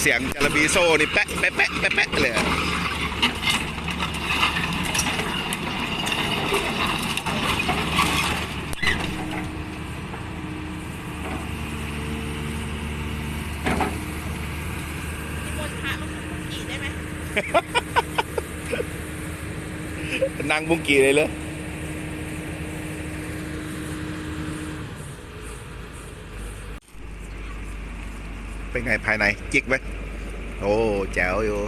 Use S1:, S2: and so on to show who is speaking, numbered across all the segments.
S1: เสียงจาระบีโซ่นี่แป๊ะแป๊ะแป๊ะแป๊ะแป๊ะเลยอะ
S2: มีมนต์พระมาขี่ได้ไหม
S1: นางบุงกีเลยเลย เป็นไงภายในจิกไหมโอ้แจ๋วอยู่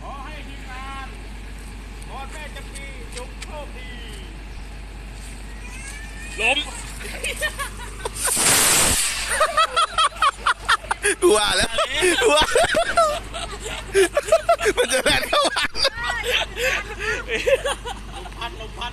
S3: ขอให้ทีมงานขอแม่จำปีจงโชคดีล้ม
S1: ว่าแล้วว่ามันจะแล่นเข้าหาง
S3: พันลมพัน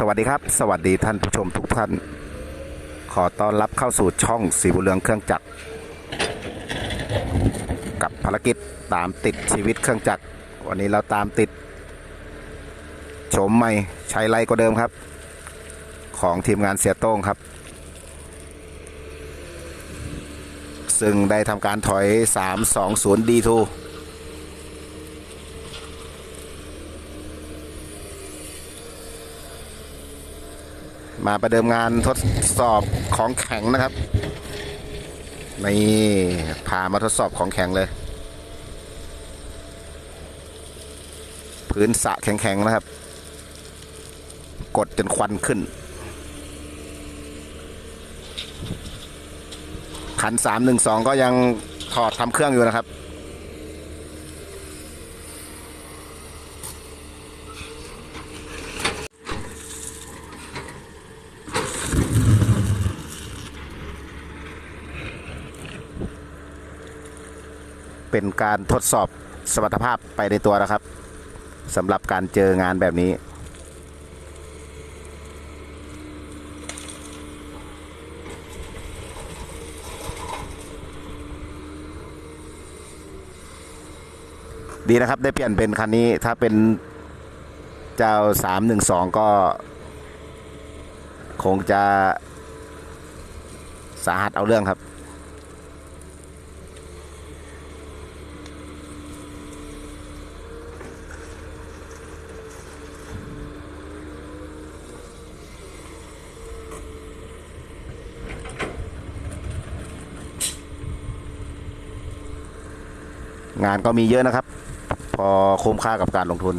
S1: สวัสดีครับ สวัสดีท่านผู้ชมทุกท่าน ขอต้อนรับเข้าสู่ช่องสีบุเรืองเครื่องจักร กับภารกิจตามติดชีวิตเครื่องจักร วันนี้เราตามติดโฉมใหม่ใช้ไรก็เดิมครับ ของทีมงานเสียโต้งครับ ซึ่งได้ทำการถอย 320 มาประเดิมงานทดสอบของแข็งนะครับนี่พามาทดสอบของแข็งเลย พื้นสะแข็งๆนะครับ กดจนควันขึ้นขันสามหนึ่งสองก็ยังถอดทำเครื่องอยู่นะครับ เป็นการทดสอบสมรรถภาพไปในตัวนะครับสำหรับการเจองานแบบนี้ ดีนะครับได้เปลี่ยนเป็นคันนี้ถ้าเป็นเจ้า 312 ก็ คงจะสาหัสเอาเรื่องครับ งานก็มีเยอะนะครับ พอคุ้มค่ากับการลงทุน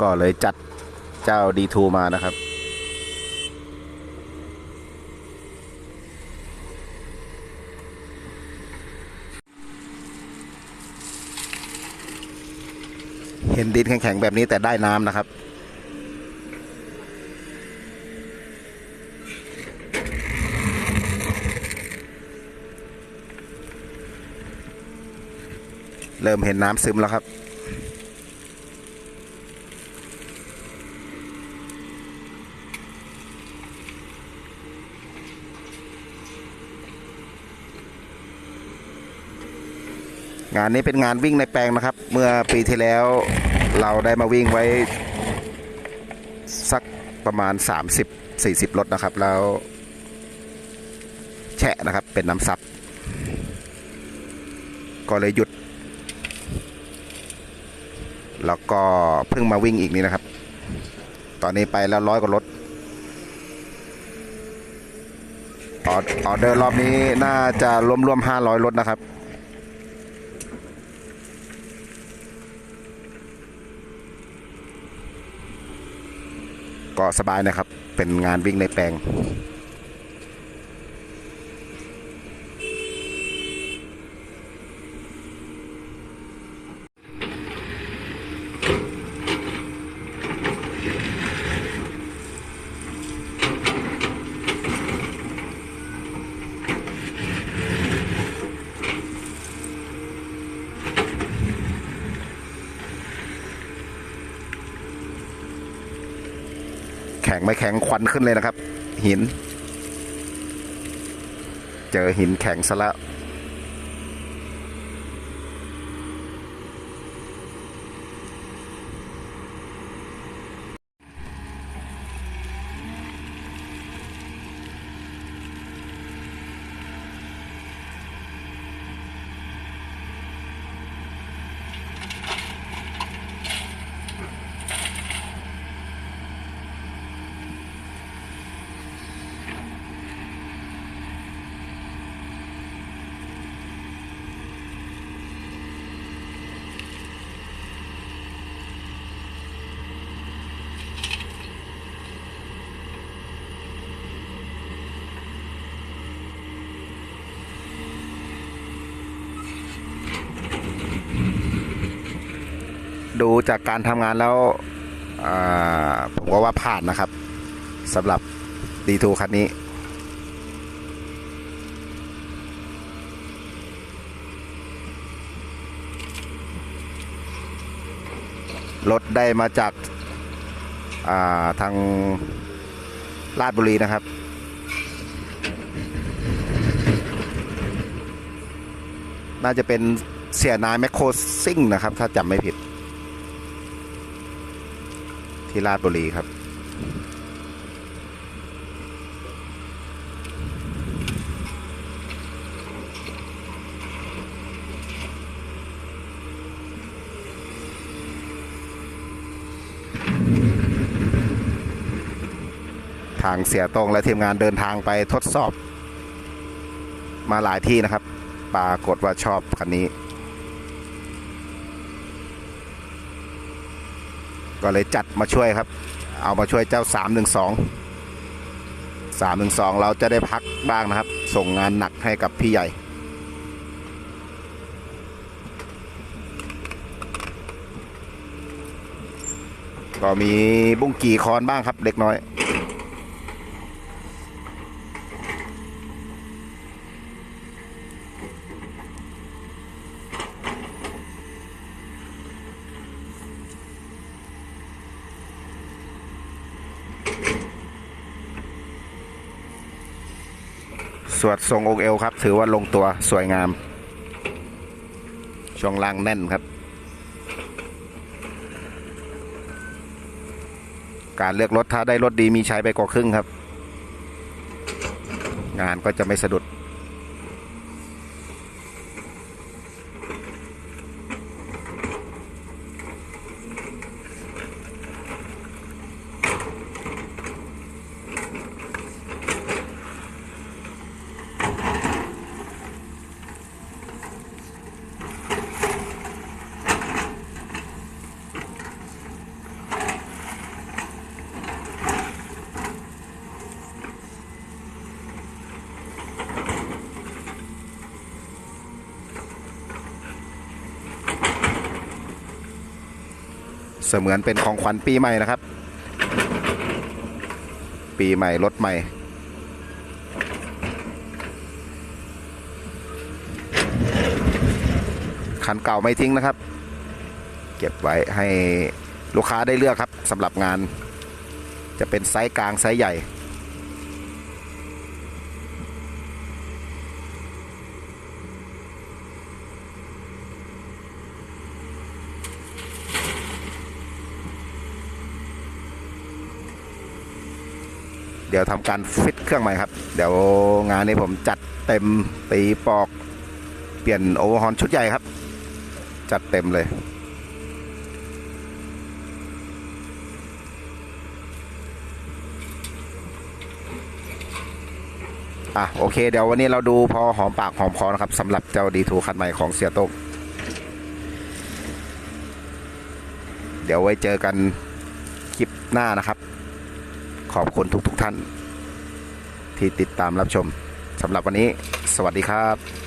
S1: ก็เลยจัดเจ้า D2 มานะครับเห็นดินแข็งๆแบบนี้แต่ได้น้ำนะครับ เริ่มเห็นน้ำซึมแล้วครับ งานนี้เป็นงานวิ่งในแปลงนะครับ เมื่อปีที่แล้วเราได้มาวิ่งไว้ สักประมาณ 30-40 รถนะครับ แล้ว แฉะนะครับเป็นน้ำซับก็เลยหยุด แล้วก็เพิ่งมาวิ่งอีกนี้นะครับ ตอนนี้ไปแล้วร้อยกว่ารถออออเดอร์รอบนี้น่าจะรวมๆ500รถนะครับ ก็สบายนะครับ เป็นงานวิ่งในแปลง ไม่แข็งควันขึ้นเลยนะครับ หิน เจอหินแข็งซะแล้ว ดูจากการทำงานแล้วผมก็ว่าผ่านนะครับสำหรับดีทูคันนี้ รถได้มาจากาทางลาดบุรีนะครับ น่าจะเป็นเสียนายแมคโครซิ่งนะครับ ถ้าจำไม่ผิด ที่ราชบุรีครับ ทางเสียตรงและทีมงานเดินทางไปทดสอบ มาหลายที่นะครับ ปรากฏว่าชอบคันนี้ ก็เลยจัดมาช่วยครับ เอามาช่วยเจ้า 312 312 เราจะได้พักบ้างนะครับ ส่งงานหนักให้กับพี่ใหญ่ ก็มีบุ้งกี่คอนบ้างครับเล็กน้อย สวดทรงองค์เอวครับ ถือว่าลงตัวสวยงาม ช่วงล่างแน่นครับ การเลือกรถถ้าได้รถดีมีใช้ไปกว่าครึ่งครับ งานก็จะไม่สะดุด เสมือนเป็นของขวัญปีใหม่นะครับ ปีใหม่รถใหม่ คันเก่าไม่ทิ้งนะครับ เก็บไว้ให้ลูกค้าได้เลือกครับสำหรับงาน จะเป็นไซส์กลางไซส์ใหญ่ เดี๋ยวทำการฟิตเครื่องใหม่ครับ เดี๋ยวงานนี้ผมจัดเต็มตีปอก เปลี่ยนโอเวอร์ฮอนชุดใหญ่ครับ จัดเต็มเลยอะโอเคเดี๋ยววันนี้เราดูพอหอมปากหอมคอนะครับสำหรับเจ้าดีทูคันใหม่ของเสียโต้งเดี๋ยวไว้เจอกันคลิปหน้านะครับ ขอบคุณทุกๆทท่าน ที่ติดตามรับชมสำหรับวันนี้ สวัสดีครับ